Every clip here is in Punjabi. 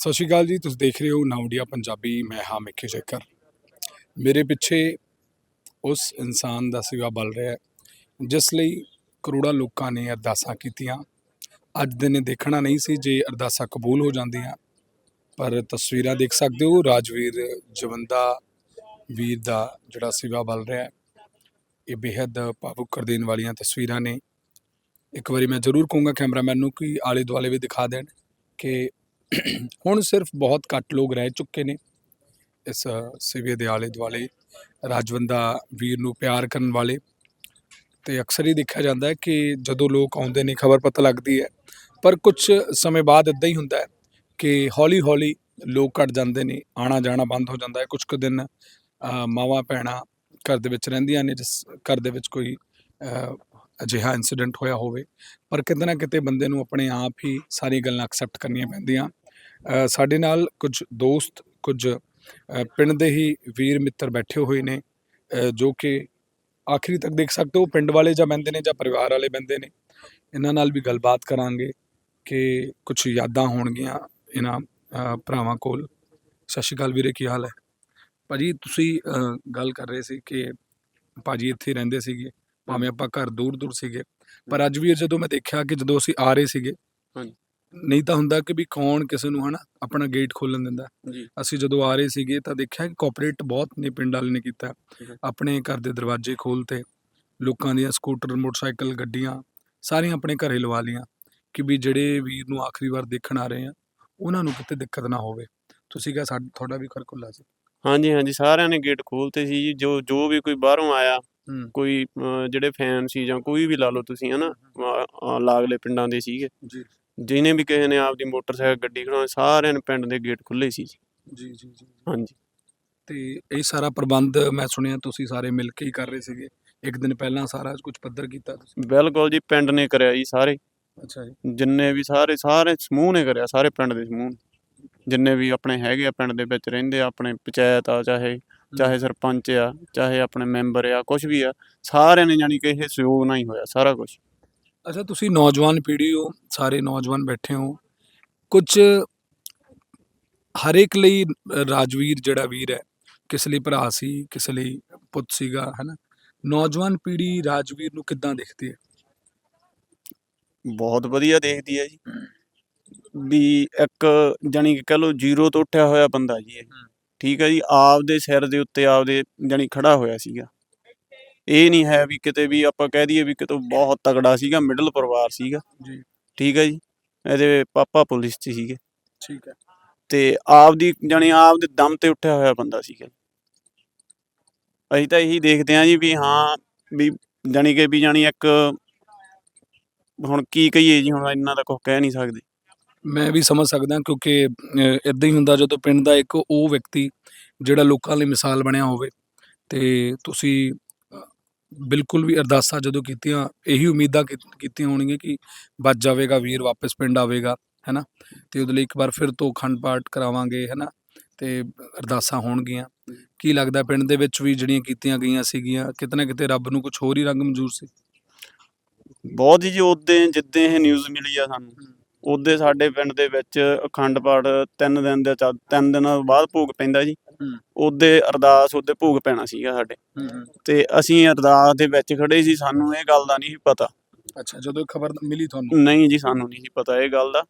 ਸਤਿ ਸ਼੍ਰੀ ਅਕਾਲ ਜੀ, ਤੁਸੀਂ ਦੇਖ ਰਹੇ ਹੋ ਨਾਉਡੀਆ ਪੰਜਾਬੀ, ਮੈਂ ਹਾਂ ਮਿੱਕੀ ਜੇਕਰ ਮੇਰੇ ਪਿੱਛੇ ਉਸ ਇਨਸਾਨ ਦਾ ਸਿਵਾ ਬਲ ਰਿਹਾ ਜਿਸ ਲਈ ਕਰੋੜਾਂ ਲੋਕਾਂ ਨੇ ਅਰਦਾਸਾਂ ਕੀਤੀਆਂ। ਅੱਜ ਦਿਨ ਇਹ ਦੇਖਣਾ ਨਹੀਂ ਸੀ ਜੇ ਅਰਦਾਸਾਂ ਕਬੂਲ ਹੋ ਜਾਂਦੀਆਂ, ਪਰ ਤਸਵੀਰਾਂ ਦੇਖ ਸਕਦੇ ਹੋ, ਰਾਜਵੀਰ ਜਵੰਦਾ ਵੀਰ ਦਾ ਜਿਹੜਾ ਸਿਵਾ ਬਲ ਰਿਹਾ ਇਹ ਬੇहद ਭਾਵੁਕ ਕਰ ਦੇਣ ਵਾਲੀਆਂ ਤਸਵੀਰਾਂ ਨੇ। ਇੱਕ ਵਾਰੀ ਮੈਂ ਜ਼ਰੂਰ ਕਹੂੰਗਾ ਕੈਮਰਾਮੈਨ ਨੂੰ ਕਿ ਆਲੇ ਦੁਆਲੇ ਵੀ ਦਿਖਾ ਦੇਣ ਕਿ ਹੁਣ ਸਿਰਫ ਬਹੁਤ ਘੱਟ ਲੋਕ ਰਹਿ ਚੁੱਕੇ ਨੇ। ਇਸ ਸਿਵੇ ਦੇ ਆਲੇ ਦੁਆਲੇ ਰਾਜਵੰਦਾ ਵੀਰ ਨੂੰ ਪਿਆਰ ਕਰਨ ਵਾਲੇ ਤੇ ਅਕਸਰ ਹੀ ਦੇਖਿਆ ਜਾਂਦਾ ਹੈ ਕਿ ਜਦੋਂ ਲੋਕ ਆਉਂਦੇ ਨੇ ਖਬਰ ਪਤਾ ਲੱਗਦੀ ਹੈ ਪਰ ਕੁਝ ਸਮੇਂ ਬਾਅਦ ਇਦਾਂ ਹੀ ਹੁੰਦਾ ਹੈ ਕਿ ਹੌਲੀ ਹੌਲੀ ਲੋਕ ਘਟ ਜਾਂਦੇ ਨੇ ਆਣਾ ਜਾਣਾ ਬੰਦ ਹੋ ਜਾਂਦਾ ਹੈ। ਕੁਝ ਕੁ ਦਿਨ ਅ, ਮਾਵਾਂ ਭੈਣਾਂ ਘਰ ਦੇ ਵਿੱਚ ਰਹਿੰਦੀਆਂ ਨੇ ਜਿਸ ਘਰ ਦੇ ਵਿੱਚ ਕੋਈ ਅਜਿਹਾ ਇਨਸੀਡੈਂਟ ਹੋਇਆ ਹੋਵੇ ਪਰ ਕਿਤੇ ਨਾ ਕਿਤੇ ਬੰਦੇ ਨੂੰ ਆਪਣੇ ਆਪ ਹੀ ਸਾਰੀ ਗੱਲਾਂ ਐਕਸੈਪਟ ਕਰਨੀਆਂ ਪੈਂਦੀਆਂ। ਸਾਡੇ ਨਾਲ ਕੁਝ ਦੋਸਤ, ਕੁਝ ਪਿੰਡ ਦੇ ਹੀ ਵੀਰ ਮਿੱਤਰ ਬੈਠੇ ਹੋਏ ਨੇ ਜੋ ਕਿ ਆਖਰੀ ਤੱਕ ਦੇਖ ਸਕਦੇ ਹੋ ਪਿੰਡ ਵਾਲੇ ਜਾਂ ਬੰਦੇ ਨੇ ਜਾਂ ਪਰਿਵਾਰ ਵਾਲੇ ਬੰਦੇ ਨੇ। ਇਹਨਾਂ ਨਾਲ ਵੀ ਗੱਲਬਾਤ ਕਰਾਂਗੇ ਕਿ ਕੁਝ ਯਾਦਾਂ ਹੋਣਗੀਆਂ ਇਹਨਾਂ ਭਰਾਵਾਂ ਕੋਲ। ਸਤਿ ਸ਼੍ਰੀ ਅਕਾਲ ਵੀਰੇ, ਕੀ ਹਾਲ ਹੈ? ਭਾਜੀ, ਤੁਸੀਂ ਗੱਲ ਕਰ ਰਹੇ ਸੀ ਕਿ ਭਾਜੀ ਇੱਥੇ ਰਹਿੰਦੇ ਸੀਗੇ, ਭਾਵੇਂ ਆਪਾਂ ਘਰ ਦੂਰ ਦੂਰ ਸੀਗੇ, ਪਰ ਅੱਜ ਵੀ ਜਦੋਂ ਮੈਂ ਦੇਖਿਆ ਕਿ ਜਦੋਂ ਅਸੀਂ ਆ ਰਹੇ ਸੀਗੇ ਨਹੀਂ ਤਾਂ ਹੁੰਦਾ ਕਿ ਵੀ ਕੌਣ ਕਿਸੇ ਨੂੰ ਹਨਾ ਆਪਣਾ ਗੇਟ ਖੋਲਣ ਦਿੰਦਾ। ਜੀ। ਅਸੀਂ ਜਦੋਂ ਆ ਰਹੇ ਸੀਗੇ ਤਾਂ ਦੇਖਿਆ ਕਿ ਕੋਆਪਰੇਟ ਬਹੁਤ ਨੇ ਪਿੰਡ ਵਾਲੇ ਨੇ ਕੀਤਾ। ਠੀਕ ਹੈ। ਆਪਣੇ ਘਰ ਦੇ ਦਰਵਾਜ਼ੇ ਖੋਲ੍ਹਤੇ ਲੋਕਾਂ ਦੀਆਂ ਸਕੂਟਰ ਮੋਟਰਸਾਈਕਲ ਗੱਡੀਆਂ ਸਾਰੀਆਂ ਆਪਣੇ ਘਰੇ ਲਵਾ ਲੀਆਂ ਕਿ ਵੀ ਜਿਹੜੇ ਵੀਰ ਨੂੰ ਆਖਰੀ ਵਾਰ ਦੇਖਣ ਆ ਰਹੇ ਆ ਉਹਨਾਂ ਨੂੰ ਕਿਤੇ ਦਿੱਕਤ ਨਾ ਹੋਵੇ। ਤੁਸੀਂ ਕਿਹਾ ਸਾਡਾ ਤੁਹਾਡਾ ਵੀ ਘਰ ਖੁੱਲਾ ਸੀ। ਹਾਂਜੀ ਹਾਂਜੀ ਸਾਰਿਆਂ ਨੇ ਗੇਟ ਖੋਲਤੇ ਸੀ ਜੀ। ਜੋ ਜੋ ਵੀ ਕੋਈ ਬਾਹਰੋਂ ਆਇਆ ਹੂੰ। ਕੋਈ ਅਹ, ਜਿਹੜੇ ਫੈਨ ਸੀ ਜਾਂ ਕੋਈ ਵੀ ਲਾ ਲਓ ਤੁਸੀਂ ਹਨਾ ਲਾਗਲੇ ਪਿੰਡਾਂ ਦੇ ਸੀਗੇ। ਜੀ। ਜਿਹਨੇ ਵੀ ਕਿਸੇ ਨੇ ਆਪਦੀ ਮੋਟਰਸਾਈਕਲ ਗੱਡੀ ਖੜਾਉਣੀ ਸਾਰਿਆਂ ਨੇ ਪਿੰਡ ਦੇ ਗੇਟ ਖੁੱਲੇ ਸੀ ਜੀ। ਜੀ ਜੀ ਜੀ। ਹਾਂਜੀ। ਤੇ ਇਹ ਸਾਰਾ ਪ੍ਰਬੰਧ ਮੈਂ ਸੁਣਿਆ ਤੁਸੀਂ ਸਾਰੇ ਮਿਲ ਕੇ ਹੀ ਕਰ ਰਹੇ ਸੀਗੇ। ਇੱਕ ਦਿਨ ਪਹਿਲਾਂ ਸਾਰਾ ਕੁਝ ਪੱਧਰ ਕੀਤਾ ਤੁਸੀਂ? ਬਿਲਕੁਲ ਜੀ ਪਿੰਡ ਨੇ ਕਰਿਆ ਜੀ ਸਾਰੇ। ਅੱਛਾ ਜੀ। ਜਿੰਨੇ ਵੀ ਸਾਰੇ ਸਾਰੇ ਸਮੂਹ ਨੇ ਕਰਿਆ ਸਾਰੇ ਪਿੰਡ ਦੇ ਸਮੂਹ ਨੇ। ਜਿੰਨੇ ਵੀ ਆਪਣੇ ਹੈਗੇ ਆ ਪਿੰਡ ਦੇ ਵਿੱਚ ਰਹਿੰਦੇ ਆ ਆਪਣੇ ਪੰਚਾਇਤ ਆ ਚਾਹੇ ਚਾਹੇ ਸਰਪੰਚ ਆ ਚਾਹੇ ਆਪਣੇ ਮੈਂਬਰ ਆ ਕੁਝ ਵੀ ਆ ਸਾਰਿਆਂ ਨੇ ਜਾਣੀ ਕਿ ਇਹ ਸਹਿਯੋਗ ਨਾਲ ਹੀ ਹੋਇਆ ਸਾਰਾ ਕੁਝ ਅੱਛਾ ਤੁਸੀਂ ਨੌਜਵਾਨ ਪੀੜ੍ਹੀ ਹੋ ਸਾਰੇ ਨੌਜਵਾਨ ਬੈਠੇ ਹੋ। ਕੁਝ ਹਰ ਇੱਕ ਲਈ ਰਾਜਵੀਰ ਜਿਹੜਾ ਵੀਰ ਹੈ ਕਿਸ ਲਈ ਭਰਾ ਸੀ ਕਿਸ ਲਈ ਪੁੱਤ ਸੀਗਾ ਹੈਨਾ? ਨੌਜਵਾਨ ਪੀੜ੍ਹੀ ਰਾਜਵੀਰ ਨੂੰ ਕਿੱਦਾਂ ਦੇਖਦੀ ਹੈ? ਬਹੁਤ ਵਧੀਆ ਦੇਖਦੀ ਹੈ ਜੀ। ਵੀ ਇੱਕ ਜਾਣੀ ਕਿ ਕਹ ਲਓ ਜ਼ੀਰੋ ਤੋਂ ਉੱਠਿਆ ਹੋਇਆ ਬੰਦਾ ਜੀ ਇਹ। ਠੀਕ ਹੈ ਜੀ ਆਪਦੇ ਸਿਰ ਦੇ ਉੱਤੇ ਆਪਦੇ ਜਾਣੀ ਖੜਾ ਹੋਇਆ ਸੀਗਾ। ਇਹ ਨਹੀਂ ਹੈ ਵੀ ਕਿਤੇ ਵੀ ਆਪਾਂ ਕਹਿ ਦਈਏ ਵੀ ਕਿਤੋਂ ਬਹੁਤ ਤਗੜਾ ਸੀਗਾ ਮਿਡਲ ਪਰਿਵਾਰ ਸੀਗਾ। ਜੀ। ਠੀਕ ਹੈ ਜੀ? ਇਹਦੇ ਪਾਪਾ ਪੁਲਿਸ 'ਚ ਸੀਗੇ। ਠੀਕ ਹੈ ਤੇ ਆਪਦੀ ਜਾਣੀ ਆਪਦੇ ਦਮ ਤੇ ਉੱਠਿਆ ਹੋਇਆ ਬੰਦਾ ਸੀਗਾ। ਅਸੀਂ ਤਾਂ ਇਹੀ ਦੇਖਦੇ ਹਾਂ ਜੀ ਵੀ ਹਾਂ ਵੀ ਜਾਣੀ ਕਿ ਵੀ ਜਾਣੀ ਇੱਕ ਹੁਣ ਕੀ ਕਹੀਏ ਜੀ ਹੁਣ ਇੰਨਾ ਤਾਂ ਕੁਝ ਕਹਿ ਨਹੀਂ ਸਕਦੇ। ਮੈਂ ਵੀ ਸਮਝ ਸਕਦਾ ਕਿਉਂਕਿ ਇਦਾਂ ਹੀ ਹੁੰਦਾ ਜਦੋਂ ਪਿੰਡ ਦਾ ਇੱਕ ਉਹ ਵਿਅਕਤੀ ਜਿਹੜਾ ਲੋਕਾਂ ਲਈ ਮਿਸਾਲ ਬਣਿਆ ਹੋਵੇ। ਤੇ ਤੁਸੀਂ ਬਿਲਕੁਲ ਵੀ ਅਰਦਾਸਾਂ ਜਦੋਂ ਕੀਤੀਆਂ ਇਹੀ ਉਮੀਦਾਂ ਕੀ- ਕੀਤੀਆਂ ਹੋਣਗੀਆਂ ਕਿ ਬਚ ਜਾਵੇਗਾ ਵੀਰ ਵਾਪਸ ਪਿੰਡ ਆਵੇਗਾ ਹੈਨਾ? ਤੇ ਉਹਦੇ ਲਈ ਇੱਕ ਵਾਰ ਫਿਰ ਤੋਂ ਅਖੰਡ ਪਾਠ ਕਰਾਵਾਂਗੇ ਹੈਨਾ? ਤੇ ਅਰਦਾਸਾਂ ਹੋਣਗੀਆਂ। ਕੀ ਲੱਗਦਾ ਪਿੰਡ ਦੇ ਵਿੱਚ ਵੀ ਜਿਹੜੀਆਂ ਕੀਤੀਆਂ ਗਈਆਂ ਸੀਗੀਆਂ ਕਿਤੇ ਨਾ ਕਿਤੇ ਰੱਬ ਨੂੰ ਕੁਝ ਹੋਰ ਹੀ ਰੰਗ ਮਨਜ਼ੂਰ ਸੀ? ਬਹੁਤ ਜੀ ਉਦੋਂ ਜਿੱਦਾਂ ਇਹ ਨਿਊਜ਼ ਮਿਲੀ ਆ ਸਾਨੂੰ ਉਦੋਂ ਸਾਡੇ ਪਿੰਡ ਦੇ ਵਿੱਚ ਅਖੰਡ ਪਾਠ ਤਿੰਨ ਦਿਨ ਦੇ ਚੱਲ- ਤਿੰਨ ਦਿਨਾਂ ਬਾਅਦ ਭੋਗ ਪੈਂਦਾ ਜੀ। ਉਦੋਂ ਅਰਦਾਸ ਉਦੋਂ ਭੋਗ ਪੈਣਾ ਸੀਗਾ ਸਾਡੇ। ਤੇ ਅਸੀਂ ਅਰਦਾਸ ਦੇ ਵਿੱਚ ਖੜੇ ਸੀ ਸਾਨੂੰ ਇਹ ਗੱਲ ਦਾ ਨਹੀਂ ਸੀ ਪਤਾ। ਅੱਛਾ ਜਦੋਂ ਖਬਰ ਮਿਲੀ ਤੁਹਾਨੂੰ? ਨਹੀਂ ਜੀ ਸਾਨੂੰ ਨਹੀਂ ਸੀ ਪਤਾ ਇਹ ਗੱਲ ਦਾ।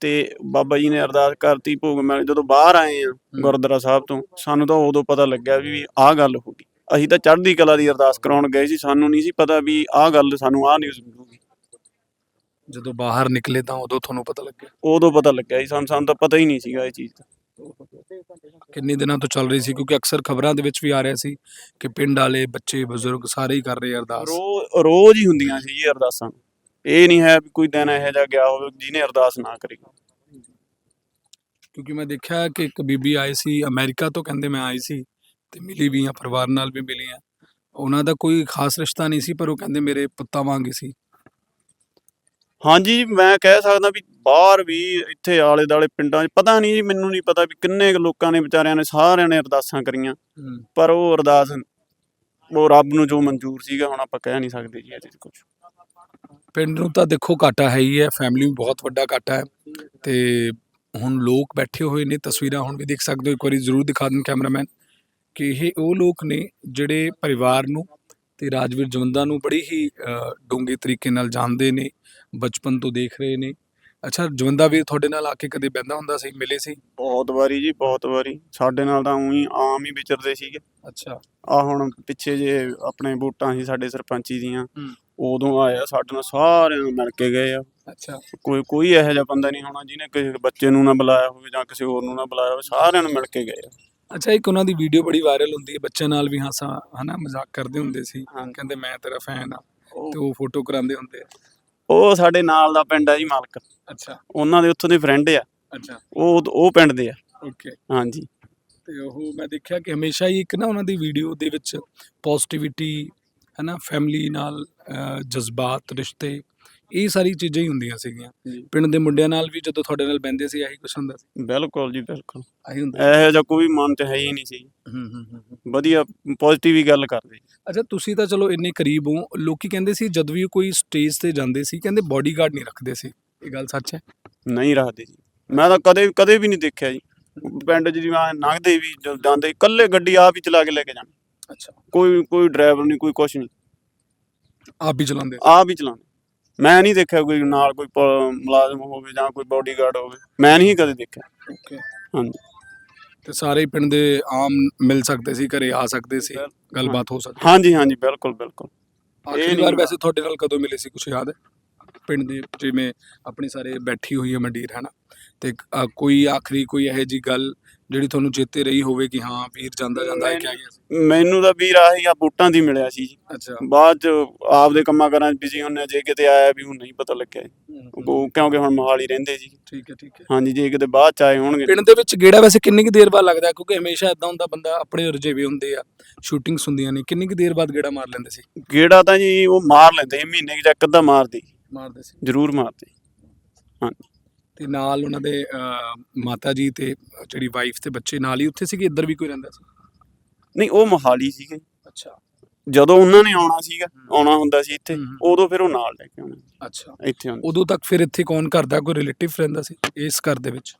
ਤੇ ਬਾਬਾ ਜੀ ਨੇ ਅਰਦਾਸ ਕਰਤੀ ਭੋਗ ਮੈਂ ਜਦੋਂ ਬਾਹਰ ਆਏ ਆ ਗੁਰਦੁਆਰਾ ਸਾਹਿਬ ਤੋਂ ਸਾਨੂੰ ਤਾਂ ਉਦੋਂ ਪਤਾ ਲੱਗਿਆ ਵੀ ਆਹ ਗੱਲ ਹੋ ਗਈ। ਅਸੀਂ ਤਾਂ ਚੜ੍ਹਦੀ ਕਲਾ ਦੀ ਅਰਦਾਸ ਕਰਾਉਣ ਗਏ ਸੀ ਸਾਨੂੰ ਨਹੀਂ ਸੀ ਪਤਾ ਵੀ ਆਹ ਗੱਲ ਸਾਨੂੰ ਆਹ ਨਿਊਜ਼ ਮਿਲੂਗੀ। ਜਦੋਂ ਬਾਹਰ ਨਿਕਲੇ ਤਾਂ ਉਦੋਂ ਤੁਹਾਨੂੰ ਪਤਾ ਲੱਗਿਆ? ਉਦੋਂ ਪਤਾ ਲੱਗਿਆ ਜੀ ਸਾਨੂੰ ਸਾਨੂੰ ਤਾਂ ਪਤਾ ਹੀ ਨਹੀਂ ਸੀਗਾ ਇਹ ਚੀਜ਼ ਦਾ। ਕਿੰਨੇ ਦਿਨਾਂ ਤੋਂ ਚੱਲ ਰਹੀ ਸੀ? ਕਿਉਂਕਿ ਅਕਸਰ ਖਬਰਾਂ ਦੇ ਵਿੱਚ ਵੀ ਆ ਰਿਹਾ ਸੀ ਕਿ ਪਿੰਡ ਵਾਲੇ ਬੱਚੇ ਬਜ਼ੁਰਗ ਸਾਰੇ ਹੀ ਕਰ ਰਹੇ ਅਰਦਾਸ। ਰੋ ਰੋਜ਼ ਹੀ ਹੁੰਦੀਆਂ ਸੀ ਜੀ ਅਰਦਾਸਾਂ। ਇਹ ਨਹੀਂ ਹੈ ਵੀ ਕੋਈ ਦਿਨ ਇਹੋ ਜਿਹਾ ਗਿਆ ਹੋਵੇ ਜਿਹਨੇ ਅਰਦਾਸ ਨਾ ਕਰੀ। ਕਿਉਂਕਿ ਮੈਂ ਦੇਖਿਆ ਕਿ ਇੱਕ ਬੀਬੀ ਆਈ ਸੀ ਅਮਰੀਕਾ ਤੋਂ ਕਹਿੰਦੇ ਮੈਂ ਆਈ ਸੀ ਤੇ ਮਿਲੀ ਵੀ ਆ ਪਰਿਵਾਰ ਨਾਲ ਵੀ ਮਿਲੀ ਆ। ਉਹਨਾਂ ਦਾ ਕੋਈ ਖਾਸ ਰਿਸ਼ਤਾ ਨਹੀਂ ਸੀ ਪਰ ਉਹ ਕਹਿੰਦੇ ਮੇਰੇ ਪੁੱਤਾਂ ਵਾਂਗ ਹੀ ਸੀ। ਹਾਂਜੀ ਮੈਂ ਕਹਿ ਸਕਦਾ ਵੀ ਬਾਹਰ ਵੀ ਇੱਥੇ ਆਲੇ ਦਾਲੇ ਪਿੰਡਾਂ 'ਚ ਪਤਾ ਨਹੀਂ ਜੀ ਮੈਨੂੰ ਨਹੀਂ ਪਤਾ ਵੀ ਕਿੰਨੇ ਕੁ ਲੋਕਾਂ ਨੇ ਵਿਚਾਰਿਆਂ ਨੇ ਸਾਰਿਆਂ ਨੇ ਅਰਦਾਸਾਂ ਕਰੀਆਂ। ਪਰ ਉਹ ਅਰਦਾਸ ਉਹ ਰੱਬ ਨੂੰ ਜੋ ਮਨਜ਼ੂਰ ਸੀਗਾ ਹੁਣ ਆਪਾਂ ਕਹਿ ਨਹੀਂ ਸਕਦੇ ਜੀ ਇਹਦੇ 'ਚ ਕੁਝ ਪਿੰਡ ਨੂੰ ਤਾਂ ਦੇਖੋ ਘਾਟਾ ਹੈ ਹੀ ਹੈ ਫੈਮਿਲੀ ਵੀ ਬਹੁਤ ਵੱਡਾ ਘਾਟਾ ਹੈ। ਤੇ ਹੁਣ ਲੋਕ ਬੈਠੇ ਹੋਏ ਨੇ ਤਸਵੀਰਾਂ ਹੁਣ ਵੀ ਦੇਖ ਸਕਦੇ ਹੋ ਇੱਕ ਵਾਰੀ ਜ਼ਰੂਰ ਦਿਖਾ ਦੇਣ ਕੈਮਰਾਮੈਨ ਕਿ ਇਹ ਉਹ ਲੋਕ ਨੇ ਜਿਹੜੇ ਪਰਿਵਾਰ ਨੂੰ ਤੇ ਰਾਜਵੀਰ ਜਵੰਦਾ ਨੂੰ ਬੜੀ ਹੀ ਅ, ਡੂੰਘੇ ਤਰੀਕੇ ਨਾਲ ਜਾਣਦੇ ਨੇ। ਬਚਪਨ ਤੋਂ ਦੇਖ ਰਹੇ ਨੇ। ਅੱਛਾ ਜਵੰਦਾ ਵੀਰ ਤੁਹਾਡੇ ਨਾਲ ਆ ਕੇ ਕਦੇ ਬਹਿੰਦਾ ਹੁੰਦਾ ਸੀ ਮਿਲੇ ਸੀ? ਬਹੁਤ ਵਾਰੀ ਜੀ ਬਹੁਤ ਵਾਰੀ। ਸਾਡੇ ਨਾਲ ਤਾਂ ਉਹੀ ਆਮ ਹੀ ਵਿਚਰਦੇ ਸੀਗੇ। ਅੱਛਾ। ਆ ਹੁਣ ਪਿੱਛੇ ਜੇ ਆਪਣੇ ਵੋਟਾਂ ਸੀ ਸਾਡੇ ਸਰਪੰਚੀ ਦੀਆਂ ਹੂੰ। ਉਦੋਂ ਆਇਆ ਸਾਡੇ ਨਾਲ ਸਾਰਿਆਂ ਨੂੰ ਮਿਲ ਕੇ ਗਏ ਆ। ਅੱਛਾ। ਕੋਈ ਕੋਈ ਇਹੋ ਜਿਹਾ ਬੰਦਾ ਨਹੀਂ ਹੋਣਾ ਜਿਹਨੇ ਕਿਸੇ ਬੱਚੇ ਨੂੰ ਨਾ ਬੁਲਾਇਆ ਹੋਵੇ ਜਾਂ ਕਿਸੇ ਹੋਰ ਨੂੰ ਨਾ ਬੁਲਾਇਆ ਹੋਵੇ ਸਾਰਿਆਂ ਨੂੰ ਮਿਲ ਕੇ ਗਏ ਆ। ਅੱਛਾ ਇੱਕ ਉਹਨਾਂ ਦੀ ਵੀਡੀਓ ਬੜੀ ਵਾਇਰਲ ਹੁੰਦੀ ਹੈ ਬੱਚਿਆਂ ਨਾਲ ਵੀ ਹਾਸਾ ਹਨਾ ਮਜ਼ਾਕ ਕਰਦੇ ਹੁੰਦੇ ਸੀ। ਹਾਂ। ਕਹਿੰਦੇ ਮੈਂ ਤੇਰਾ ਫੈਨ ਆ। ਤੇ ਉਹ- ਉਹ ਫੋਟੋ ਕਰਾਉਂਦੇ ਹੁੰਦੇ ਆ। ਉਹ ਸਾਡੇ ਨਾਲ ਦਾ ਪਿੰਡ ਆ ਜੀ ਮਾਲਕ। ਅੱਛਾ। ਉਹਨਾਂ ਦੇ ਉੱਥੋਂ ਦੇ ਫਰੈਂਡ ਆ। ਅੱਛਾ। ਉਹ ਉਹ ਪਿੰਡ ਦੇ ਆ। ਓਕੇ ਹਾਂਜੀ। ਤੇ ਉਹ ਮੈਂ ਦੇਖਿਆ ਕਿ ਹਮੇਸ਼ਾ ਹੀ ਇੱਕ ਨਾ ਉਹਨਾਂ ਦੀ ਵੀਡੀਓ ਦੇ ਵਿੱਚ ਪੋਜ਼ਿਟਿਵਿਟੀ ਹੈ ਨਾ ਫੈਮਿਲੀ ਨਾਲ ਜਜ਼ਬਾਤ ਰਿਸ਼ਤੇ ਇਹ ਸਾਰੀ ਚੀਜ਼ਾਂ ਹੀ ਹੁੰਦੀਆਂ ਸੀਗੀਆਂ। ਪਿੰਡ ਦੇ ਮੁੰਡਿਆਂ ਨਾਲ ਵੀ ਜਦੋਂ ਤੁਹਾਡੇ ਨਾਲ ਬੈੰਦੇ ਸੀ ਆਹੀ ਕੁਛ ਹੁੰਦਾ ਸੀ? ਬਿਲਕੁਲ ਜੀ ਬਿਲਕੁਲ। ਆਹੀ ਹੁੰਦਾ ਇਹੋ ਜਿਹਾ ਕੋਈ ਮਨ ਚ ਹੈ ਹੀ ਨਹੀਂ ਸੀ। ਹੂੰ ਹੂੰ। ਵਧੀਆ ਪੋਜ਼ਿਟਿਵ ਹੀ ਗੱਲ ਕਰਦੇ। ਅੱਛਾ ਤੁਸੀਂ ਤਾਂ ਚਲੋ ਇੰਨੇ ਕਰੀਬ ਹੋ। ਲੋਕੀ ਕਹਿੰਦੇ ਸੀ ਜਦ ਵੀ ਕੋਈ ਸਟੇਜ ਤੇ ਜਾਂਦੇ ਸੀ ਕਹਿੰਦੇ ਬਾਡੀਗਾਰਡ ਨਹੀਂ ਰੱਖਦੇ ਸੀ। ਇਹ ਗੱਲ ਸੱਚ ਹੈ? ਨਹੀਂ ਰੱਖਦੇ ਜੀ। ਮੈਂ ਤਾਂ ਕਦੇ ਕਦੇ ਵੀ ਨਹੀਂ ਦੇਖਿਆ ਜੀ। ਪਿੰਡ ਜਿਵੇਂ ਐਂ ਲੰਘਦੇ ਵੀ ਜਦੋਂ ਜਾਂਦੇ ਇਕੱਲੇ ਗੱਡੀ ਆਪ ਹੀ ਚਲਾ ਕੇ ਲੈ ਕੇ ਜਾਣੀ ਅੱਛਾ। ਕੋਈ ਕੋਈ ਡਰਾਈਵਰ ਨਹੀਂ ਕੋਈ ਕੁਛ ਨਹੀਂ। ਆਪ ਵੀ ਚਲਾਉਂਦੇ? ਆਪ ਹੀ ਚਲਾਉਂਦੇ। ਮੈਂ ਨਹੀਂ ਦੇਖਿਆ ਕੋਈ ਨਾਲ ਕੋਈ ਮੁਲਾਜ਼ਮ ਹੋਵੇ ਜਾਂ ਕੋਈ ਬਾਡੀਗਾਰਡ ਹੋਵੇ। ਮੈਂ ਨਹੀਂ ਕਦੇ ਦੇਖਿਆ। ਓਕੇ ਹਾਂਜੀ। ਤੇ ਸਾਰੇ ਹੀ ਪਿੰਡ ਦੇ ਆਮ ਮਿਲ ਸਕਦੇ ਸੀ ਘਰੇ ਆ ਸਕਦੇ ਸੀ ਗੱਲਬਾਤ ਹੋ ਸਕਦੀ। ਹਾਂਜੀ ਹਾਂਜੀ ਬਿਲਕੁਲ ਬਿਲਕੁਲ। ਆਖਰੀ ਵਾਰ। ਵੈਸੇ ਤੁਹਾਡੇ ਨਾਲ ਕਦੋਂ ਮਿਲੇ ਸੀ ਕੁਛ ਯਾਦ ਹੈ? ਪਿੰਡ ਦੇ ਜਿਵੇਂ ਆਪਣੀ ਸਾਰੇ ਬੈਠੀ ਹੋਈ ਹੈ ਮੰਡੀਰ ਹੈ ਨਾ? ਤੇ ਅ, ਕੋਈ ਆਖਰੀ ਕੋਈ ਇਹੋ ਜੀ ਗੱਲ ਜਿਹੜੀ ਤੁਹਾਨੂੰ ਚੇਤੇ ਰਹੀ ਹੋਵੇ ਕਿ ਹਾਂ ਵੀਰ ਜਾਂਦਾ ਜਾਂਦਾ ਇਹ ਕਹਿ ਗਿਆ ਸੀ। ਮੈਨੂੰ ਤਾਂ ਵੀਰ ਆਹੀ ਆ ਬੂਟਾਂ ਦੀ ਮਿਲਿਆ ਸੀ ਜੀ। ਅੱਛਾ। ਬਾਅਦ ਚ ਆਪਦੇ ਕੰਮਾਂ ਕਾਰਾਂ 'ਚ ਬਿਜ਼ੀ ਹੁੰਨੇ ਜੇ ਕਿਤੇ ਆਇਆ ਵੀ ਹੁਣ ਨਹੀਂ ਪਤਾ ਲੱਗਿਆ ਜੀ। ਉਹ ਕਿਉਂਕਿ ਹੁਣ ਮੋਹਾਲੀ ਰਹਿੰਦੇ ਜੀ। ਠੀਕ ਹੈ ਠੀਕ ਹੈ। ਹਾਂਜੀ ਜੇ ਕਿਤੇ ਬਾਅਦ ਚ ਆਏ ਹੋਣਗੇ। ਪਿੰਡ ਦੇ ਵਿੱਚ ਗੇੜਾ ਵੈਸੇ ਕਿੰਨੀ ਕੁ ਦੇਰ ਬਾਅਦ ਲੱਗਦਾ? ਹੈ? ਕਿਉਂਕਿ ਹਮੇਸ਼ਾ ਇਦਾਂ ਹੁੰਦਾ ਬੰਦਾ ਆਪਣੇ ਰੁਝੇਵੇ ਹੁੰਦੇ ਆ ਸ਼ੂਟਿੰਗਸ ਹੁੰਦੀਆਂ ਨੇ। ਕਿੰਨੀ ਕੁ ਦੇਰ ਬਾਅਦ ਗੇੜਾ ਮਾਰ ਲੈਂਦੇ ਸੀ? ਗੇੜਾ ਤਾਂ ਜੀ ਉਹ ਮਾਰ ਲੈਂਦੇ ਸੀ, ਮਹੀਨੇ ਕੁ ਚ ਇੱਕ ਅੱਧਾ ਮਾਰਦੇ ਮਾਰਦੇ ਸੀ। ਜ਼ਰੂਰ ਮਾਰਦੇ। ਹਾਂਜੀ। ਤੇ ਨਾਲ ਉਹਨਾਂ ਦੇ ਮਾਤਾ ਜੀ ਤੇ ਜਿਹੜੀ ਵਾਈਫ ਤੇ ਬੱਚੇ ਨਾਲ ਹੀ ਉੱਥੇ ਸੀਗੇ ਇੱਧਰ ਵੀ ਕੋਈ ਰਹਿੰਦਾ ਸੀ? ਨਹੀਂ ਉਹ ਮੋਹਾਲੀ ਸੀਗੇ। ਅੱਛਾ। ਜਦੋਂ ਉਹਨਾਂ ਨੇ ਆਉਣਾ ਸੀਗਾ ਆਉਣਾ ਹੁੰਦਾ ਸੀ ਇੱਥੇ। ਉਦੋਂ ਫਿਰ ਉਹ ਨਾਲ ਲੈ ਕੇ ਆਉਣਾ। ਅੱਛਾ। ਇੱਥੇ ਆਉਂਦੇ ਉਦੋਂ ਤੱਕ ਫਿਰ ਇੱਥੇ ਕੌਣ ਕਰਦਾ ਕੋਈ ਰਿਲੇਟਿਵ ਰਹਿੰਦਾ ਸੀ ਇਸ ਘਰ ਦੇ ਵਿੱਚ?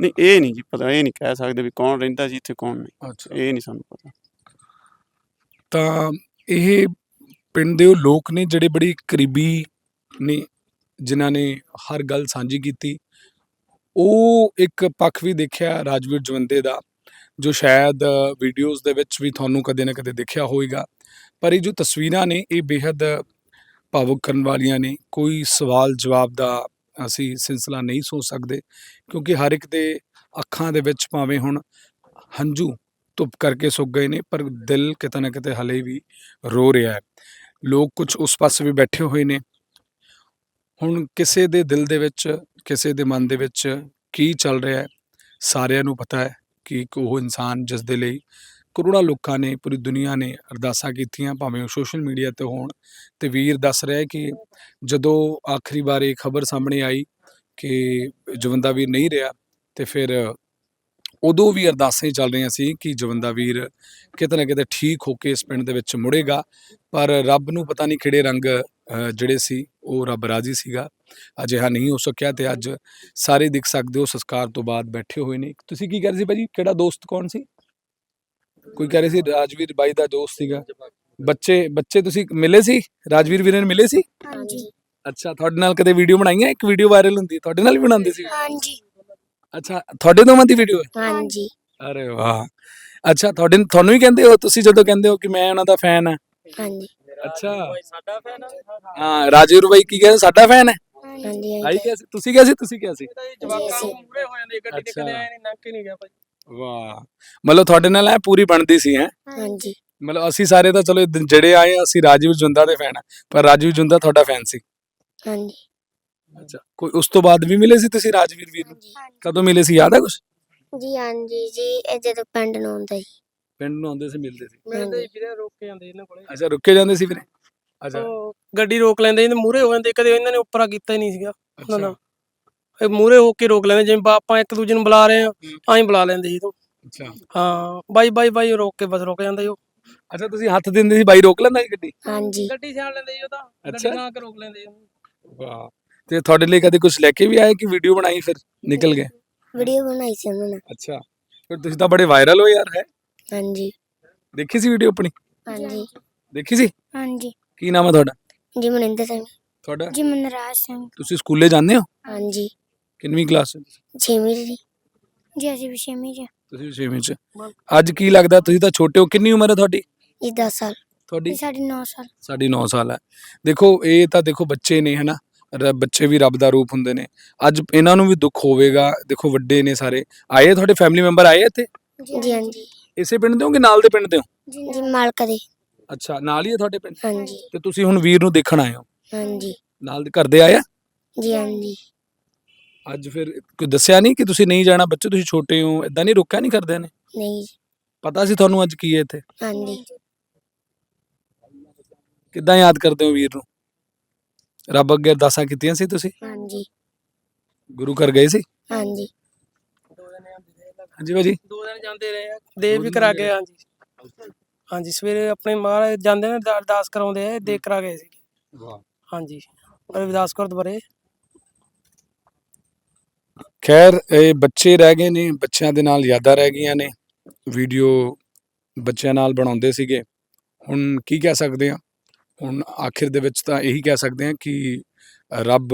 ਨਹੀਂ ਇਹ ਨਹੀਂ ਜੀ ਪਤਾ ਇਹ ਨਹੀਂ ਕਹਿ ਸਕਦੇ ਵੀ ਕੌਣ ਰਹਿੰਦਾ ਸੀ ਇੱਥੇ ਕੌਣ ਨਹੀਂ। ਅੱਛਾ। ਇਹ ਨਹੀਂ ਸਾਨੂੰ ਪਤਾ। ਤਾਂ ਇਹ ਪਿੰਡ ਦੇ ਉਹ ਲੋਕ ਨੇ ਜਿਹੜੇ ਬੜੀ ਕਰੀਬੀ ਨੇ ਜਿਨ੍ਹਾਂ ਨੇ ਹਰ ਗੱਲ ਸਾਂਝੀ ਕੀਤੀ, ਉਹ ਇੱਕ ਪੱਖ ਵੀ ਦੇਖਿਆ ਰਾਜਵੀਰ ਜਵੰਦੇ ਦਾ, ਜੋ ਸ਼ਾਇਦ ਵੀਡੀਓਜ਼ ਦੇ ਵਿੱਚ ਵੀ ਤੁਹਾਨੂੰ ਕਦੇ ਨਾ ਕਦੇ ਦੇਖਿਆ ਹੋਵੇਗਾ। ਪਰ ਇਹ ਜੋ ਤਸਵੀਰਾਂ ਨੇ, ਇਹ ਬੇहद ਭਾਵੁਕ ਕਰਨ ਵਾਲੀਆਂ ਨੇ। ਕੋਈ ਸਵਾਲ ਜਵਾਬ ਦਾ ਅਸੀਂ ਸਿਲਸਿਲਾ ਨਹੀਂ ਸੋਚ ਸਕਦੇ, ਕਿਉਂਕਿ ਹਰ ਇੱਕ ਦੇ ਅੱਖਾਂ ਦੇ ਵਿੱਚ ਭਾਵੇਂ ਹੁਣ ਹੰਝੂ ਧੁੱਪ ਕਰਕੇ ਸੁੱਕ ਗਏ ਨੇ, ਪਰ ਦਿਲ ਕਿਤੇ ਨਾ ਕਿਤੇ ਹਲੇ ਵੀ ਰੋ ਰਿਹਾ ਹੈ। ਲੋਕ ਕੁਝ ਉਸ ਪਾਸੇ ਵੀ ਬੈਠੇ ਹੋਏ ਨੇ। ਹੁਣ ਕਿਸੇ ਦੇ ਦਿਲ ਦੇ ਵਿੱਚ, ਕਿਸੇ ਦੇ ਮਨ ਦੇ ਵਿੱਚ ਕੀ ਚੱਲ ਰਿਹਾ ਹੈ, ਸਾਰਿਆਂ ਨੂੰ ਪਤਾ ਹੈ ਕਿ ਇੱਕ ਉਹ ਇਨਸਾਨ ਜਿਸ ਦੇ ਲਈ ਕਰੋੜਾਂ ਲੋਕਾਂ ਨੇ, ਪੂਰੀ ਦੁਨੀਆ ਨੇ ਅਰਦਾਸਾਂ ਕੀਤੀਆਂ, ਭਾਵੇਂ ਉਹ ਸੋਸ਼ਲ ਮੀਡੀਆ ਤੇ ਹੋਣ। ਤੇ ਵੀਰ ਦੱਸ ਰਿਹਾ ਕਿ ਜਦੋਂ ਆਖਰੀ ਵਾਰ ਇਹ ਖਬਰ ਸਾਹਮਣੇ ਆਈ ਕਿ ਜਵੰਦਾ ਵੀਰ ਨਹੀਂ ਰਿਹਾ, ਤੇ ਫਿਰ ਉਦੋਂ ਵੀ ਅਰਦਾਸਾਂ ਹੀ ਚੱਲ ਰਹੀਆਂ ਸੀ ਕਿ ਜਵੰਦਾ ਵੀਰ ਕਿਤੇ ਨਾ ਕਿਤੇ ਠੀਕ ਹੋ ਕੇ ਇਸ ਪਿੰਡ ਦੇ ਵਿੱਚ ਮੁੜੇਗਾ। ਪਰ ਰੱਬ ਨੂੰ ਪਤਾ ਨਹੀਂ ਕਿਹੜੇ ਰੰਗ ਜਿਹੜੇ ਸੀ ਉਹ ਰੱਬ ਰਾਜੀ ਸੀਗਾ। ਅਜਿਹਾ ਨਹੀਂ ਹੋ ਸਕਿਆ ਤੇ ਅੱਜ ਸਾਰੇ ਦਿਖ ਸਕਦੇ ਹੋ ਸੰਸਕਾਰ ਤੋਂ ਬਾਅਦ ਬੈਠੇ ਹੋਏ ਨੇ। ਤੁਸੀਂ ਕੀ ਕਹਿ ਰਹੇ ਸੀ ਭਾਜੀ? ਕਿਹੜਾ ਦੋਸਤ ਕੌਣ ਸੀ? ਕੋਈ ਕਹਿ ਰਹੇ ਸੀ ਰਾਜਵੀਰ ਬਾਈ ਦਾ ਦੋਸਤ ਸੀਗਾ। ਬੱਚੇ ਬੱਚੇ ਤੁਸੀਂ ਮਿਲੇ ਸੀ? ਰਾਜਵੀਰ ਵੀਰੇ ਨੂੰ ਮਿਲੇ ਸੀ? ਹਾਂਜੀ। ਅੱਛਾ ਤੁਹਾਡੇ ਨਾਲ ਕਦੇ ਵੀਡੀਓ ਬਣਾਈਆਂ? ਇੱਕ ਵੀਡੀਓ ਵਾਇਰਲ ਹੁੰਦੀ ਤੁਹਾਡੇ ਨਾਲ ਵੀ ਬਣਾਉਂਦੇ ਸੀ? ਹਾਂਜੀ। ਅੱਛਾ ਤੁਹਾਡੇ ਦੋਵਾਂ ਦੀ ਵੀਡੀਓ ਹੈ? ਹਾਂਜੀ। ਅਰੇ ਵਾਹ। ਅੱਛਾ ਤੁਹਾਡੇ ਤੁਹਾਨੂੰ ਵੀ ਕਹਿੰਦੇ ਹੋ ਤੁਸੀਂ ਜਦੋਂ ਕਹਿੰਦੇ ਹੋ ਕਿ ਮੈਂ ਉਹਨਾਂ ਦਾ ਫੈਨ ਹਾਂ। ਹਾਂਜੀ। ਅੱਛਾ। ਹਾਂ ਰਾਜਵੀਰ ਬਾਈ ਕੀ ਕਹਿੰਦੇ? ਸਾਡਾ ਫੈਨ ਹੈ? ਹਾਂਜੀ ਆਈ ਕਿਹਾ ਸੀ? ਤੁਸੀਂ ਕਿਹਾ ਸੀ? ਤੁਸੀਂ ਕਿਹਾ ਸੀ? ਜਵਾਕਾਂ ਨੂੰ ਮੂਰੇ ਹੋ ਜਾਂਦੇ ਗੱਡੀ। ਕਦੇ ਆਏ ਨਹੀਂ ਨੰਗ ਕੇ ਨਹੀਂ ਗਿਆ ਭਾਈ। ਵਾਹ। ਮਤਲਬ ਤੁਹਾਡੇ ਨਾਲ ਐ ਪੂਰੀ ਬਣਦੀ ਸੀ ਹੈ? ਹਾਂਜੀ। ਮਤਲਬ ਅਸੀਂ ਸਾਰੇ ਤਾਂ ਚਲੋ ਜਿਹੜੇ ਆਏ ਆ, ਅਸੀਂ ਰਾਜੀਵ ਜੁੰਦਾ ਦੇ ਫੈਨ ਆ ਪਰ ਰਾਜੀਵ ਜੁੰਦਾ ਤੁਹਾਡਾ ਫੈਨ ਸੀ। ਹਾਂਜੀ। ਅੱਛਾ। ਕੋਈ ਉਸ ਤੋਂ ਬਾਅਦ ਵੀ ਮਿਲੇ ਸੀ ਤੁਸੀਂ ਰਾਜਵੀਰ ਵੀਰ ਨੂੰ? ਕਦੋਂ ਮਿਲੇ ਸੀ? ਯਾਦ ਹੈ ਕੁਝ ਜੀ ਹਾਂਜੀ ਜੀ ਇਹ ਜਦੋਂ ਪਿੰਡ ਨੂੰ ਆਉਂਦਾ ਸੀ। ਪਿੰਡ ਨੂੰ ਆਉਂਦੇ ਸੀ ਮਿਲਦੇ ਸੀ। ਮਿਲਦੇ ਹੀ। ਵੀਰੇ ਰੋਕ ਕੇ ਜਾਂਦੇ ਇਹਨਾਂ ਕੋਲੇ। ਅੱਛਾ ਰੁਕੇ ਜਾਂਦੇ ਸੀ ਵੀਰੇ? ਅੱਛਾ। ਉਹ ਗੱਡੀ ਰੋਕ ਲੈਂਦੇ ਇਹਦੇ ਮੂਰੇ ਹੋ ਜਾਂਦੇ ਕਦੇ ਇਹਨਾਂ ਨੇ ਉੱਪਰਾ ਕੀਤਾ ਹੀ ਨਹੀਂ ਸੀਗਾ। ਉਹਨਾਂ ਅੱਛਾ ਦਾ ਇਹ ਮੂਰੇ ਹੋ ਕੇ ਰੋਕ ਲੈਂਦੇ ਜਿਵੇਂ ਆਪਾਂ ਇੱਕ ਦੂਜੇ ਨੂੰ ਬੁਲਾ ਰਹੇ ਆ ਐਂ ਬੁਲਾ ਲੈਂਦੇ ਸੀ ਤੂੰ। ਅੱਛਾ। ਹਾਂ ਬਾਈ ਬਾਈ ਬਾਈ ਰੋਕ ਕੇ ਬਸ ਰੁਕ ਜਾਂਦਾ ਜੀ ਉਹ। ਅੱਛਾ ਤੁਸੀਂ ਹੱਥ ਦਿੰਦੇ ਸੀ ਬਾਈ ਰੋਕ ਲੈਂਦਾ ਸੀ ਗੱਡੀ? ਹਾਂਜੀ। ਗੱਡੀ ਛਾੜ ਲੈਂਦੇ ਜੀ ਉਹ ਤਾਂ ਅੱਛਾ। ਗੱਡੀ ਨਾਲ ਕੇ ਰੋਕ ਲੈਂਦੇ ਜੀ ਉਹਨੂੰ। ਵਾਹ। ਤੇ ਤੁਹਾਡੇ ਲਈ ਕਦੇ ਕੁਝ ਲੈ ਕੇ ਵੀ ਆਏ ਕਿ ਵੀਡੀਓ ਬਣਾਈ ਫਿਰ ਨਿਕਲ ਗਏ? ਵੀਡੀਓ ਬਣਾਈ ਸੀ ਉਹਨਾਂ ਨੇ। ਅੱਛਾ। ਫਿਰ ਤੁਸੀਂ ਤਾਂ ਬੜੇ ਵਾਇਰਲ ਹੋ ਯਾਰ ਹੈ? ਹਾਂਜੀ। ਦੇਖੀ ਸੀ ਵੀਡੀਓ ਆਪਣੀ? ਹਾਂਜੀ। ਦੇਖੀ ਸੀ? ਹਾਂਜੀ। ਕੀ ਨਾਮ ਹੈ ਤੁਹਾਡਾ? ਜੀ ਮਨਿੰਦਰ ਸਿੰਘ। ਤੁਹਾਡਾ? ਜੀ ਮਨਰਾਜ ਸਿੰਘ। ਤੁਸੀਂ ਸਕੂਲੇ ਜਾਂਦੇ ਹੋ? ਹਾਂਜੀ। ਕਿੰਨਵੀਂ ਕਲਾਸ ਛੇਵੀਂ ਜੀ। ਜੀ ਅਸੀਂ ਵੀ ਛੇਵੀਂ ਚ। ਤੁਸੀਂ 6ਵੀਂ ਚ। ਅੱਜ ਕੀ ਲੱਗਦਾ ਤੁਸੀਂ ਤਾਂ ਛੋਟੇ ਹੋ ਕਿੰਨੀ ਉਮਰ ਹੈ ਤੁਹਾਡੀ? ਜੀ 10 ਸਾਲ। ਤੁਹਾਡੀ? ਸਾਡੀ 9 ਸਾਲ। ਸਾਡੀ 9 ਸਾਲ ਹੈ ਦੇਖੋ ਇਹ ਤਾਂ ਦੇਖੋ ਬੱਚੇ ਨੇ ਹਨਾ? ਬੱਚੇ ਵੀ ਰੱਬ ਦਾ ਰੂਪ ਹੁੰਦੇ ਨੇ। ਅੱਜ ਇਹਨਾਂ ਨੂੰ ਵੀ ਦੁੱਖ ਹੋਵੇਗਾ। ਦੇਖੋ ਵੱਡੇ ਨੇ ਸਾਰੇ। ਆਏ ਤੁਹਾਡੇ ਫੈਮਿਲੀ ਮੈਂਬਰ ਆਏ ਇੱਥੇ? ਜੀ ਹਾਂਜੀ। ਇਸੇ ਪਿੰਡ ਦੇ ਹੋ ਕਿ ਨਾਲ ਦੇ ਪਿੰਡ ਦੇ ਹੋ? ਜੀ ਮਾਲਕ ਦੇ। ਅੱਛਾ ਨਾਲ ਹੀ ਹੈ ਤੁਹਾਡੇ ਪਿੰਡ? ਹਾਂਜੀ। ਤੇ ਤੁਸੀਂ ਹੁਣ ਵੀਰ ਨੂੰ ਦੇਖਣ ਆਏ ਹੋ? ਹਾਂਜੀ। ਨਾਲ ਦੇ ਘਰ ਦੇ ਆਏ ਆ? ਜੀ ਹਾਂਜੀ। ਅੱਜ ਫਿਰ ਕੋਈ ਦੱਸਿਆ ਨਹੀਂ ਕਿ ਤੁਸੀਂ ਨਹੀਂ ਜਾਣਾ? ਬੱਚੇ ਤੁਸੀਂ ਛੋਟੇ ਹੋ ਇਦਾਂ ਨਹੀਂ ਰੋਕਿਆ ਨਹੀਂ ਕਰਦੇ ਨੇ? ਨਹੀਂ ਪਤਾ ਸੀ ਤੁਹਾਨੂੰ ਅੱਜ ਕੀ ਹੈ ਇੱਥੇ? ਹਾਂਜੀ। ਕਿੱਦਾਂ ਯਾਦ ਕਰਦੇ ਹੋ ਵੀਰ ਨੂੰ? ਰੱਬ ਅੱਗੇ ਅਰਦਾਸਾਂ ਕੀਤੀਆਂ ਸੀ ਤੁਸੀਂ? ਹਾਂਜੀ। ਗੁਰੂ ਘਰ ਗਏ ਸੀ? ਹਾਂਜੀ। ਹਾਂਜੀ ਭਾਜੀ। ਦੋ ਦਿਨ ਜਾਂਦੇ ਰਹੇ ਆ। ਦੇ ਦੋ ਵੀ ਕਰਾ ਕੇ ਹਾਂਜੀ। ਹਾਂਜੀ। ਸਵੇਰੇ ਆਪਣੇ ਮਹਾਰਾਜ ਜਾਂਦੇ ਨੇ ਅਰਦਾ- ਅਰਦਾਸ ਕਰਾਉਂਦੇ ਆ ਦੇ ਕਰਾ ਗਏ ਸੀ ਵਾਹ। ਹਾਂਜੀ ਰਵਿਦਾਸ ਗੁਰਦੁਆਰੇ ਖੈਰ ਇਹ ਬੱਚੇ ਰਹਿ ਗਏ ਨੇ ਬੱਚਿਆਂ ਦੇ ਨਾਲ ਯਾਦਾਂ ਰਹਿ ਗਈਆਂ ਨੇ। ਵੀਡੀਓ ਬੱਚਿਆਂ ਨਾਲ ਬਣਾਉਂਦੇ ਸੀਗੇ। ਹੁਣ ਕੀ ਕਹਿ ਸਕਦੇ ਆ? ਹੁਣ ਆਖਿਰ ਦੇ ਵਿੱਚ ਤਾਂ ਇਹੀ ਕਹਿ ਸਕਦੇ ਆ ਕਿ ਰੱਬ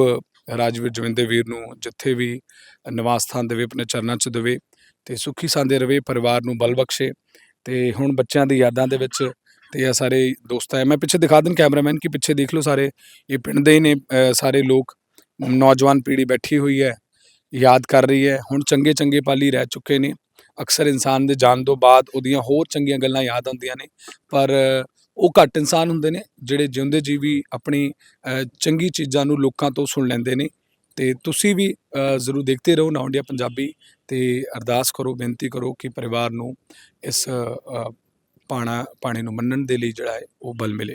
ਰਾਜਵੀਰ ਜਵਿੰਦਰ ਵੀਰ ਨੂੰ ਜਿੱਥੇ ਵੀ ਨਿਵਾਸ ਸਥਾਨ ਦੇਵੇ ਆਪਣੇ ਚਰਨਾਂ 'ਚ ਦੇਵੇ ਅਤੇ ਸੁਖੀ ਸਾਂਦੇ ਰਵੇ ਪਰਿਵਾਰ ਨੂੰ ਬਲ ਬਖਸ਼ੇ ਅਤੇ ਹੁਣ ਬੱਚਿਆਂ ਦੀ ਯਾਦਾਂ ਦੇ ਵਿੱਚ ਤੇ ਇਹ ਸਾਰੇ ਦੋਸਤ ਹੈ ਮੈਂ ਪਿੱਛੇ ਦਿਖਾ ਦਿੰ ਕੈਮਰਾਮੈਨ ਕਿ ਪਿੱਛੇ ਦੇਖ ਲਓ ਸਾਰੇ ਇਹ ਪਿੰਡ ਦੇ ਹੀ ਨੇ ਅ, ਸਾਰੇ ਲੋਕ ਨੌਜਵਾਨ ਪੀੜ੍ਹੀ ਬੈਠੀ ਹੋਈ ਹੈ ਯਾਦ ਕਰ ਰਹੀ ਹੈ ਹੁਣ ਚੰਗੇ ਚੰਗੇ ਪਾਲੀ ਰਹਿ ਚੁੱਕੇ ਨੇ। ਅਕਸਰ ਇਨਸਾਨ ਦੇ ਜਾਣ ਤੋਂ ਬਾਅਦ ਉਹਦੀਆਂ ਹੋਰ ਚੰਗੀਆਂ ਗੱਲਾਂ ਯਾਦ ਆਉਂਦੀਆਂ ਨੇ ਪਰ ਅ, ਉਹ ਘੱਟ ਇਨਸਾਨ ਹੁੰਦੇ ਨੇ ਜਿਹੜੇ ਜਿਉਂਦੇ ਜੀ ਵੀ ਆਪਣੀ ਅ, ਚੰਗੀ ਚੀਜ਼ਾਂ ਨੂੰ ਲੋਕਾਂ ਤੋਂ ਸੁਣ ਲੈਂਦੇ ਨੇ। ਤੇ ਤੁਸੀਂ ਵੀ ਜ਼ਰੂਰ ਦੇਖਦੇ ਰਹੋ ਨਾ ਇੰਡੀਆ ਪੰਜਾਬੀ ਤੇ ਅਰਦਾਸ ਕਰੋ ਬੇਨਤੀ ਕਰੋ ਕਿ ਪਰਿਵਾਰ ਨੂੰ ਇਸ ਅ, ਪਾਣਾ ਪਾਣੇ ਨੂੰ ਮੰਨਣ ਦੇ ਲਈ ਜਿਹੜਾ ਹੈ ਉਹ ਬਲ ਮਿਲੇ।